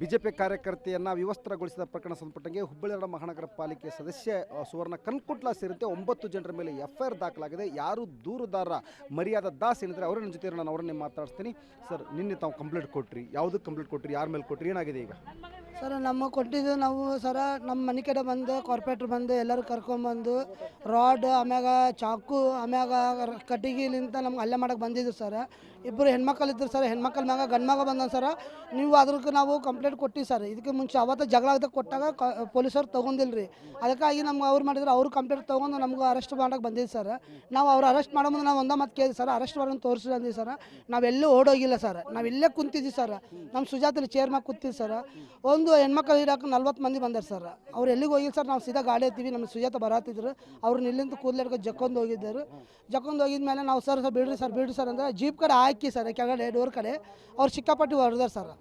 BJP ಕಾರ್ಯಕರ್ತೆಯನ್ನು ವಿವಸ್ತ್ರಗೊಳಿಸಿದ ಪ್ರಕರಣ ಸಂಬಂಧಪಟ್ಟಂಗೆ ಹುಬ್ಬಳ್ಳಿ ನಗರ ಮಹಾನಗರ ಪಾಲಿಕೆ ಸದಸ್ಯ ಸುವರ್ಣ ಕನ್ಕುಟ್ಲ ಸೇರಿದಂತೆ ಒಂಬತ್ತು ಜನರ ಮೇಲೆ ಎಫ್ಐಆರ್ ದಾಖಲಾಗಿದೆ. ಯಾರು ದೂರುದಾರ ಮರ್ಯಾದ ದಾಸ್ ಏನಿದ್ರೆ ಅವರ ಜೊತೆ ನಾನು ಅವರನ್ನೇ ಮಾತಾಡ್ತೀನಿ ಸರ್, ನಿನ್ನೆ ತಾವು ಕಂಪ್ಲೇಂಟ್ ಕೊಟ್ರಿ. ಯಾವುದಕ್ಕೆ ಕಂಪ್ಲೇಂಟ್ ಕೊಟ್ರಿ? ಯಾರ ಮೇಲೆ ಕೊಟ್ರಿ? ಏನಾಗಿದೆ ಈಗ? ಸರ್, ನಮ್ಮ ಕೊಟ್ಟಿದ್ದು ನಾವು ಸರ, ನಮ್ಮ ಮನೆ ಕಡೆ ಬಂದು ಕಾರ್ಪೊರೇಟ್ರ್ ಬಂದು, ಎಲ್ಲರೂ ಕರ್ಕೊಂಬಂದು ರಾಡ್ ಆಮ್ಯಾಗ ಚಾಕು, ಆಮ್ಯಾಗ ಕಟ್ಟಿಗೆಲಿಂದ ನಮ್ಗೆ ಹಲ್ಲೆ ಮಾಡಕ್ಕೆ ಬಂದಿದ್ರು ಸರ್. ಇಬ್ಬರು ಹೆಣ್ಮಕ್ಳು ಇದ್ರು ಸರ್, ಹೆಣ್ಮಕ್ಳ ಮ್ಯಾಗ ಗಂಡು ಮಗ ಬಂದ ಸರ್. ನೀವು ಅದ್ರಕ್ಕೆ ನಾವು ಕಂಪ್ಲೇಂಟ್ ಕೊಟ್ಟಿವಿ ಸರ್. ಇದಕ್ಕೆ ಮುಂಚೆ ಅವತ್ತು ಜಗಳ ಕೊಟ್ಟಾಗ ಪೊಲೀಸರು ತೊಗೊಂಡಿಲ್ಲ ರೀ ಅದಕ್ಕಾಗಿ ನಮ್ಗೆ ಅವ್ರು ಮಾಡಿದ್ರು, ಅವ್ರು ಕಂಪ್ಲೇಂಟ್ ತೊಗೊಂಡು ನಮಗೂ ಅರೆಸ್ಟ್ ಮಾಡಕ್ಕೆ ಬಂದಿದ್ದು ಸರ್. ನಾವು ಅವ್ರು ಅರೆಸ್ಟ್ ಮಾಡೋ ಮುಂದೆ ನಾವು ಒಂದೇ ಮತ್ತೆ ಕೇಳಿ ಸರ್ ಅರೆಸ್ಟ್ ಮಾಡೋದು ತೋರಿಸಿ ಅಂದಿವಿ ಸರ್. ನಾವೆಲ್ಲೂ ಓಡೋಗಿಲ್ಲ ಸರ್. ಇಲ್ಲೇ ಕುಂತಿದ್ವಿ ಸರ್. ನಮ್ಮ ಸುಜಾತಲ್ಲಿ ಚೇರ್ ಮ್ಯಾಗ ಕೂತಿದ್ವಿ ಸರ್. ಒಂದು ಹೆಣ್ಮಕ್ಳು ಇಡಕ್ಕೆ ನಲ್ವತ್ತು ಮಂದಿ ಬಂದಾರ ಸರ್. ಅವ್ರು ಎಲ್ಲಿಗೆ ಹೋಗಿಲ್ಲ ಸರ್, ನಾವು ಸೀದಾ ಗಾಡಿ ಹತ್ತೀವಿ, ನಮ್ಮ ಸುಜಾತ ಬರತ್ತಿದ್ರು ಅವ್ರನ್ನ ಇಲ್ಲಿಂದ ಕೂದಲು ಜಕ್ಕೊಂದು ಹೋಗಿದ್ದರು. ಜಕ್ಕೊಂದು ಹೋಗಿದ್ಮೇಲೆ ನಾವು ಸರ್ ಸರ್ ಬಿಡ್ರಿ ಸರ್ ಬಿಡ್ರಿ ಸರ್ ಅಂದ್ರೆ ಜೀಪ್ ಕಡೆ ಹಾಕಿ ಸರ್, ಕೆಳಗಡೆ ಡೋರ್ ಕಡೆ. ಅವ್ರು ಸಿಕ್ಕಾಪಟ್ಟಿ ಹೊಡೆದಾರ ಸರ್.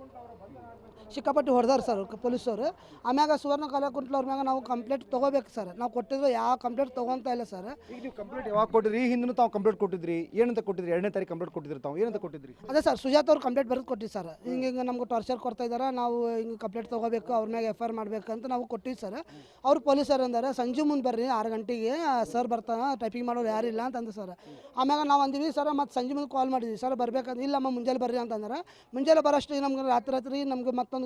ಸಿಕ್ಕಾಪಟ್ಟಿ ಹೊಡೆದಾರ ಸರ್ ಪೊಲೀಸರು ಆಮ್ಯಾಗ ಸುವರ್ಣ ಕಲಾಕುಂಟ್ಲವ್ರ ಮ್ಯಾಗ ನಾವು ಕಂಪ್ಲೇಂಟ್ ತೊಗೋಬೇಕು ಸರ್. ನಾವು ಕೊಟ್ಟಿದ್ರು ಯಾವ ಕಂಪ್ಲೇಂಟ್ ತೊಗೊತಾ ಇಲ್ಲ ಸರ್. ಈಗ ನೀವು ಕಂಪ್ಲೇಂಟ್ ಯಾವಾಗ ಕೊಟ್ಟಿದ್ರಿ? ಈ ಹಿಂದಿನ ತಾವು ಕಂಪ್ಲೇಂಟ್ ಕೊಟ್ಟಿದ್ರಿ. ಏನಂತ ಕೊಟ್ಟಿದ್ರಿ? ಎರಡನೇ ತಾರೀಕು ಕಂಪ್ಲೇಂಟ್ ಕೊಟ್ಟಿದ್ರಿ ತಾವು. ಏನಂತ ಕೊಟ್ಟಿದ್ರಿ? ಅದೇ ಸರ್ ಸುಜಾತ ಅವ್ರು ಕಂಪ್ಲೇಂಟ್ ಬರೆದು ಕೊಟ್ಟಿವಿ ಸರ್. ಹಿಂಗೆ ಹಿಂಗೆ ನಮ್ಗೆ ಟಾರ್ಚರ್ ಕೊಡ್ತಾ ಇದ್ದಾರೆ ನಾವು ಹಿಂಗೆ ಕಂಪ್ಲೇಂಟ್ ತೊಗೋಬೇಕು ಅವ್ರ ಮ್ಯಾಗ ಎಫ್ ಐ ಆರ್ ಮಾಡ್ಬೇಕು ಅಂತ ನಾವು ಕೊಟ್ಟಿವಿ ಸರ್. ಅವ್ರು ಪೊಲೀಸರು ಅಂದಾರೆ ಸಂಜೆ ಮುಂದೆ ಬರ್ರಿ ಆರು ಗಂಟೆಗೆ ಸರ್ ಬರ್ತಾನೆ ಟೈಪಿಂಗ್ ಮಾಡೋರು ಯಾರಿಲ್ಲ ಅಂತ ಅಂದ ಸರ್. ಆಮ್ಯಾಗ ನಾವು ಅಂದಿವಿ ಸರ್ ಮತ್ತು ಸಂಜೆ ಮುಂದೆ ಕಾಲ್ ಮಾಡಿದ್ವಿ. ಸರ್ ಬರ್ಬೇಕಂದ್ರೆ ಇಲ್ಲಮ್ಮ ಮುಂಜಾನೆ ಬರ್ರಿ ಅಂತಂದ್ರೆ. ಮುಂಜಾನೆ ಬರೋಷ್ಟು ನಮ್ಗೆ ರಾತ್ರಿ ರಾತ್ರಿ ನಮ್ಗೆ ಮತ್ತೊಂದು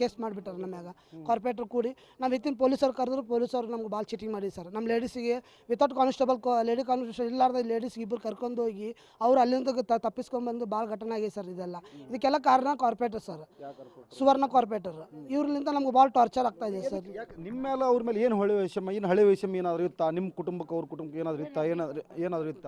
ಕೇಸ್ ಮಾಡಿಬಿಟ್ಟಾರೆ ನಮ್ಯಾಗ ಕಾರ್ಪೊರೇಟರ್ ಕೂಡಿ. ನಾವು ಇತ್ತಿನ ಪೊಲೀಸರು ಕರೆದ್ರು ಪೊಲೀಸರು ನಮ್ಗೆ ಭಾಳ ಚೀಟಿಂಗ್ ಮಾಡಿ ಸರ್. ನಮ್ಮ ಲೇಡೀಸಿಗೆ ವಿತೌಟ್ ಕಾನ್ಸ್ಟೇಬಲ್ ಲೇಡಿ ಕಾನ್ಸ್ಟೇಬಲ್ ಇಲ್ಲಾರ್ದ ಲೇಡೀಸ್ಗೆ ಇಬ್ಬರು ಕರ್ಕೊಂಡು ಹೋಗಿ ಅವ್ರು ಅಲ್ಲಿಂದ ತಪ್ಪಿಸ್ಕೊಂಡ್ ತಪ್ಪಿಸ್ಕೊಂಡ್ಬಂದು ಭಾಳ ಘಟನೆ ಆಗಿದೆ ಸರ್ ಇದೆಲ್ಲ. ಇದಕ್ಕೆಲ್ಲ ಕಾರಣ ಕಾರ್ಪೊರೇಟರ್ ಸರ್. ಸುವರ್ಣ ಕಾರ್ಪೊರೇಟರ್ ಇವ್ರಲಿಂದ ನಮ್ಗೆ ಭಾಳ ಟಾರ್ಚರ್ ಆಗ್ತಾ ಇದೆ ಸರ್. ನಿಮ್ಮ ಮೇಲೆ ಅವ್ರ ಮೇಲೆ ಏನು ಹಳೆ ವಿಷಯ ಏನು ಹಳೆ ವಿಷಯ ಏನಾದರೂ ಇತ್ತಾ? ನಿಮ್ಮ ಕುಟುಂಬಕ್ಕೆ ಅವ್ರ ಕುಟುಂಬಕ್ಕೆ ಏನಾದರೂ ಇತ್ತಾ? ಏನಾದರೂ ಏನಾದರೂ ಇತ್ತ?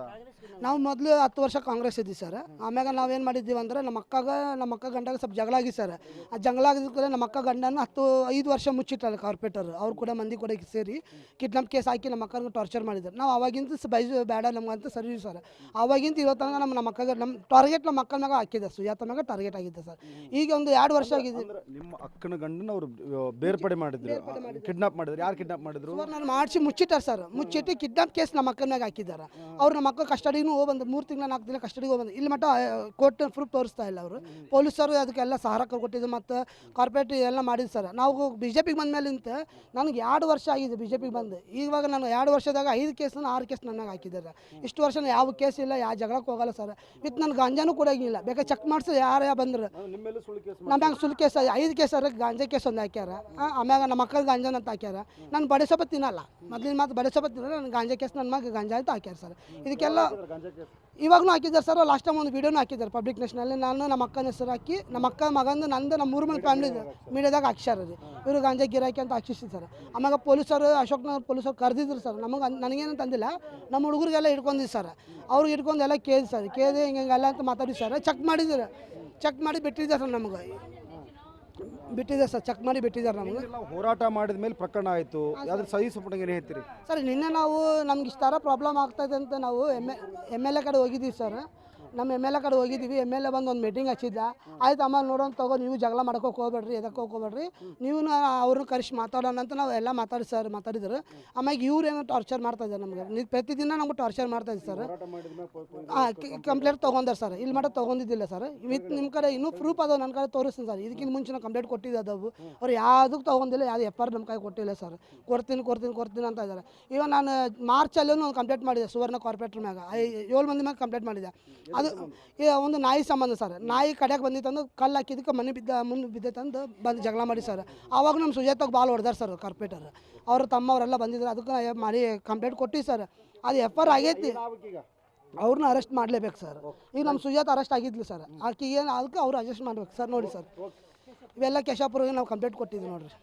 ನಾವು ಮೊದಲು ಹತ್ತು ವರ್ಷ ಕಾಂಗ್ರೆಸ್ ಇದ್ದೀವಿ ಸರ್. ಆಮ್ಯಾಗ ನಾವೇನು ಮಾಡಿದ್ದೀವಿ ಅಂದ್ರೆ ನಮ್ಮ ಅಕ್ಕಾಗ ನಮ್ಮ ಅಕ್ಕ ಗಂಡಗ ಸ್ವಲ್ಪ ಜಗಳ ಆಗಿ ಸರ್. ಆ ಜಗಳ ಆಗಿದ್ದಕ್ಕೆ ನಮ್ಮ ಅಕ್ಕ ಗಂಡನ ಹತ್ತು ಐದು ವರ್ಷ ಮುಚ್ಚಿಟ್ಟಲ್ಲ ಕಾರ್ಪೊರೇಟರ್ ಅವ್ರು ಕೂಡ ಮಂದಿ ಕೂಡ ಸೇರಿ ಕಿಡ್ನಾಪ್ ಕೇಸ್ ಹಾಕಿ ನಮ್ಮ ಅಕ್ಕನಿಗೆ ಟಾರ್ಚರ್ ಮಾಡಿದ್ರು. ನಾವು ಅವಾಗಿಂದ ಬೈಜು ಬೇಡ ನಮ್ಗಂತ ಸರಿ ಸರ್. ಅವಾಗಿಂದ ಇವತ್ತಂಗ ನಮ್ಮ ನಮ್ಮ ಅಕ್ಕಗ ನಮ್ಮ ಟಾರ್ಗೆಟ್ ನಮ್ಮ ಅಕ್ಕನ ಮ್ಯಾಗ ಹಾಕಿದ್ದೆ ಸುಜಾತ ಮ್ಯಾಗ ಟಾರ್ಗೆಟ್ ಆಗಿದೆ ಸರ್. ಈಗ ಒಂದು ಎರಡು ವರ್ಷ ಆಗಿದೆ. ನಿಮ್ಮ ಅಕ್ಕನ ಗಂಡನ ಅವರು ಬೇರ್ಪಡೆ ಮಾಡಿದ್ರು. ಕಿಡ್ನಾಪ್ ಮಾಡಿದ್ರು. ಯಾರು ಕಿಡ್ನಾಪ್ ಮಾಡಿದ್ರು? ನಾನು ಮಾಡಿಸಿ ಮುಚ್ಚಿಟ್ಟಾರೆ ಸರ್. ಮುಚ್ಚಿಟ್ಟು ಕಿಡ್ನಾಪ್ ಕೇಸ್ ನಮ್ಮ ಅಕ್ಕನ ಮ್ಯಾಗ ಹಾಕಿದ್ದಾರೆ. ಅವ್ರು ನಮ್ಮ ಅಕ್ಕ ಕಸ್ಟಡಿನೂ ಹೋಗ್ಬಂದು ಮೂರು ತಿಂಗಳ ನಾಲ್ಕು ದಿನ ಕಸ್ಟಡಿಗೆ ಹೋಗ್ಬಂದು. ಇಲ್ಲಿ ಮಟ್ಟ ಕೋರ್ಟ್ ಪ್ರೂಫ್ ತೋರಿಸ್ತಾ ಇಲ್ಲ ಅವರು. ಪೊಲೀಸರು ಅದಕ್ಕೆಲ್ಲ ಸಹಾರ ಕೊಟ್ಟಿದ್ದು ಮತ್ತು ಕಾರ್ಪೊರೇಟ್ ಎಲ್ಲ ಮಾಡಿದ್ದು ಸರ್. ನಾವು ಬಿ ಜೆ ಪಿಗೆ ಬಂದಮೇಲಿಂತ ನನಗೆ ಎರಡು ವರ್ಷ ಆಗಿದೆ ಬಿ ಜೆ ಪಿಗೆ ಬಂದು. ಈವಾಗ ನಾನು ಎರಡು ವರ್ಷದಾಗ ಐದು ಕೇಸ್ ಆರು ಕೇಸ್ ನನಗೆ ಹಾಕಿದ್ದಾರೆ. ಇಷ್ಟು ವರ್ಷ ಯಾವ ಕೇಸ್ ಇಲ್ಲ ಯಾವ ಜಗಳಕ್ಕೆ ಹೋಗಲ್ಲ ಸರ್. ವಿತ್ ನನ್ನ ಗಾಂಜಾನು ಕೂಡ ಇಲ್ಲ ಬೇಕಾದ್ರೆ ಚೆಕ್ ಮಾಡಿಸಿ ಯಾರು ಯಾವ ಬಂದ್ರೆ. ನಿಮ್ಮ ಸುಳ್ಳು ಕೇಸ್ ಐದು ಕೇಸ್ ಅವ್ರಿಗೆ ಗಾಂಜಾ ಕೇಸ್ ಒಂದು ಹಾಕ್ಯಾರ. ಆಮ್ಯಾಗ ನಮ್ಮ ಮಕ್ಕಳು ಗಾಂಜಾನ ಅಂತ ಹಾಕ್ಯಾರ. ನಾನು ಬಡಿಸೋಪ ತಿನ್ನಲ್ಲ. ಮೊದ್ಲಿನ ಮಾತು ಬಡೆ ಸೊಪ್ಪ ತಿನ್ನಲ್ಲ ನನ್ನ ಗಾಂಜಾ ಕೇಸ್ ನನ್ನ ಮಗ ಗಾಂಜಾ ಅಂತ ಹಾಕ್ಯಾರ ಸರ್. ಇದಕ್ಕೆಲ್ಲ ಇವಾಗಲೂ ಹಾಕಿದ್ದಾರೆ ಸರ್ ಲಾಸ್ಟ್ ಟೈಮ್ ಒಂದು ವೀಡಿಯೋನು ಹಾಕಿದ್ದಾರೆ ಪಬ್ಲಿಕ್ ನ್ಯೂಸ್ನಲ್ಲಿ ನಾನು ನಮ್ಮ ಅಕ್ಕನ ಹೆಸರು ಹಾಕಿ, ನಮ್ಮ ಅಕ್ಕ ಮಗಂದು ನಂದು ನಮ್ಮ ಮೂರು ಮಂದಿ ಫ್ಯಾಮಿಲಿ ಮೀಡಿಯಾದಾಗ ಹಾಕ್ಸ್ಯಾರ ರೀ ಇವರು ಗಾಂಜಾ, ಗಿರಾಕಿ ಅಂತ ಹಾಕ್ಸಿದ್ರು ಸರ್. ಆಮ್ಯಾಗ ಪೊಲೀಸರು ಅಶೋಕ್ನಗರ್ ಪೊಲೀಸರು ಕರೆದಿದ್ರು ಸರ್. ನಮಗೆ ನನಗೇನು ತಂದಿಲ್ಲ. ನಮ್ಮ ಹುಡುಗರಿಗೆಲ್ಲ ಇಟ್ಕೊಂಡಿದ್ದು ಸರ್. ಅವ್ರಿಗೆ ಇಟ್ಕೊಂಡು ಎಲ್ಲ ಕೇಳಿ ಸರ್. ಕೇಳಿ ಹಿಂಗೆ ಹಿಂಗೆಲ್ಲ ಅಂತ ಮಾತಾಡಿ ಸರ್. ಚೆಕ್ ಮಾಡಿದ್ರು. ಚೆಕ್ ಮಾಡಿ ಬಿಟ್ಟಿದ್ದೆ ಸರ್ ನಮಗೆ. ಬಿಟ್ಟಿದ್ದಾರೆ ಸರ್ ಚೆಕ್ ಮಾಡಿ ಬಿಟ್ಟಿದ್ದಾರೆ ನಮಗೆ. ಎಲ್ಲ ಹೋರಾಟ ಮಾಡಿದ ಮೇಲೆ ಪ್ರಕರಣ ಆಯಿತು. ಅದ್ರ ಸಹಿ ಸಂಪುಟಂಗೆ ಏನು ಹೇಳ್ತೀರಿ? ಸರ್ ನಿನ್ನೆ ನಾವು ನಮ್ಗೆ ಇಷ್ಟಾರ ಪ್ರಾಬ್ಲಮ್ ಆಗ್ತಾಯಿದೆ ಅಂತ ನಾವು ಎಂ ಎಂ ಎಲ್ ಎ ಕಡೆ ಹೋಗಿದ್ದೀವಿ ಸರ್. ನಮ್ಮ ಎಂ ಎಲ್ ಎ ಕಡೆ ಹೋಗಿದ್ದೀವಿ, ಎಂ ಎಲ್ ಎ ಬಂದು ಒಂದು ಮೀಟಿಂಗ್ ಹಚ್ಚಿದ್ದ. ಆಯ್ತು ಅಮ್ಮ ನೋಡೋಣ ತಗೋ, ನೀವು ಜಗಳ ಮಾಡ್ಕೋಕೆ ಹೋಗ್ಬೇಡ್ರಿ ಎದಕ್ಕೆ ಹೋಗ್ಬೇಡ್ರಿ. ನೀವು ಅವ್ರನ್ನ ಕರೆಸಿ ಮಾತಾಡೋಣ ಅಂತ ನಾವು ಎಲ್ಲ ಮಾತಾಡಿ ಸರ್ ಮಾತಾಡಿದ್ರು. ಇವ್ರು ಏನೋ ಟಾರ್ಚರ್ ಮಾಡ್ತಾ ಇದ್ದಾರೆ ನಮಗೆ. ನೀವು ಪ್ರತಿದಿನ ನಮ್ಗೆ ಟಾರ್ಚರ್ ಮಾಡ್ತಾ ಇದ್ದೀವಿ ಸರ್. ಹಾಂ ಕಂಪ್ಲೇಂಟ್ ತೊಗೊಂಡಾರೆ ಸರ್. ಇಲ್ಲಿ ಮಟ್ಟ ತೊಗೊಂಡಿದ್ದಿಲ್ಲ ಸರ್. ವಿತ್ ನಿಮ್ಮ ಕಡೆ ಇನ್ನೂ ಪ್ರೂಫ್ ಅದಾವ ನನ್ನ ಕಡೆ ತೋರಿಸ್ತೀನಿ ಸರ್. ಇದಕ್ಕಿಂತ ಮುಂಚೆ ನಾವು ಕಂಪ್ಲೇಂಟ್ ಕೊಟ್ಟಿದ್ದೆ ಅದಾವು. ಅವ್ರು ಯಾವುದಕ್ಕೆ ತೊಗೊಂಡಿಲ್ಲ, ಯಾವ್ದು ಎಫ್ ಆರ್ ನಮ್ಮ ಕೈ ಕೊಟ್ಟಿಲ್ಲ ಸರ್. ಕೊಡ್ತೀನಿ ಕೊಡ್ತೀನಿ ಕೊಡ್ತೀನಿ ಅಂತ ಇದ್ದಾರೆ ಇವಾಗ ನಾನು ಮಾರ್ಚಲ್ಲೂ ಒಂದು ಕಂಪ್ಲೇಂಟ್ ಮಾಡಿದೆ ಸುವರ್ಣ ಕಾರ್ಪೊರೇಟರ್ ಮ್ಯಾಗ. ಏಳು ಮಂದಿ ಮ್ಯಾಗ ಕಂಪ್ಲೇಂಟ್ ಮಾಡಿದೆ. ಅದು ಒಂದು ನಾಯಿ ಸಂಬಂಧ ಸರ್. ನಾಯಿ ಕಡೆಗೆ ಬಂದಿತ್ತಂದು ಕಲ್ಲು ಹಾಕಿದ್ದಕ್ಕೆ ಮನೆ ಬಿದ್ದ, ಮುಂದೆ ಬಿದ್ದೈತಂದು ಬಂದು ಜಗಳ ಮಾಡಿ ಸರ್. ಆವಾಗ ನಮ್ಮ ಸುಜಾತಾಗ ಬಾಲ್ ಹೊಡೆದಾರ ಸರ್ ಕಾರ್ಪೊರೇಟರ್ ಅವ್ರ ತಮ್ಮವರೆಲ್ಲ ಬಂದಿದ್ರು, ಅದಕ್ಕೆ ಮಾಡಿ ಕಂಪ್ಲೇಂಟ್ ಕೊಟ್ಟು ಸರ್. ಅದು ಎಫ್ ಆರ್ ಆಗೈತಿ. ಅವ್ರನ್ನ ಅರೆಸ್ಟ್ ಮಾಡಲೇಬೇಕು ಸರ್. ಈಗ ನಮ್ಮ ಸುಜಾತ ಅರೆಸ್ಟ್ ಆಗಿದ್ಲು ಸರ್. ಆಕೆ ಏನು ಅದಕ್ಕೆ ಅವ್ರು ಅಡ್ಜಸ್ಟ್ ಮಾಡ್ಬೇಕು ಸರ್ ನೋಡಿ ಸರ್. ಇವೆಲ್ಲ ಕೇಶಾಪುರಿಗೆ ನಾವು ಕಂಪ್ಲೇಂಟ್ ಕೊಟ್ಟಿದ್ವಿ ನೋಡಿರಿ.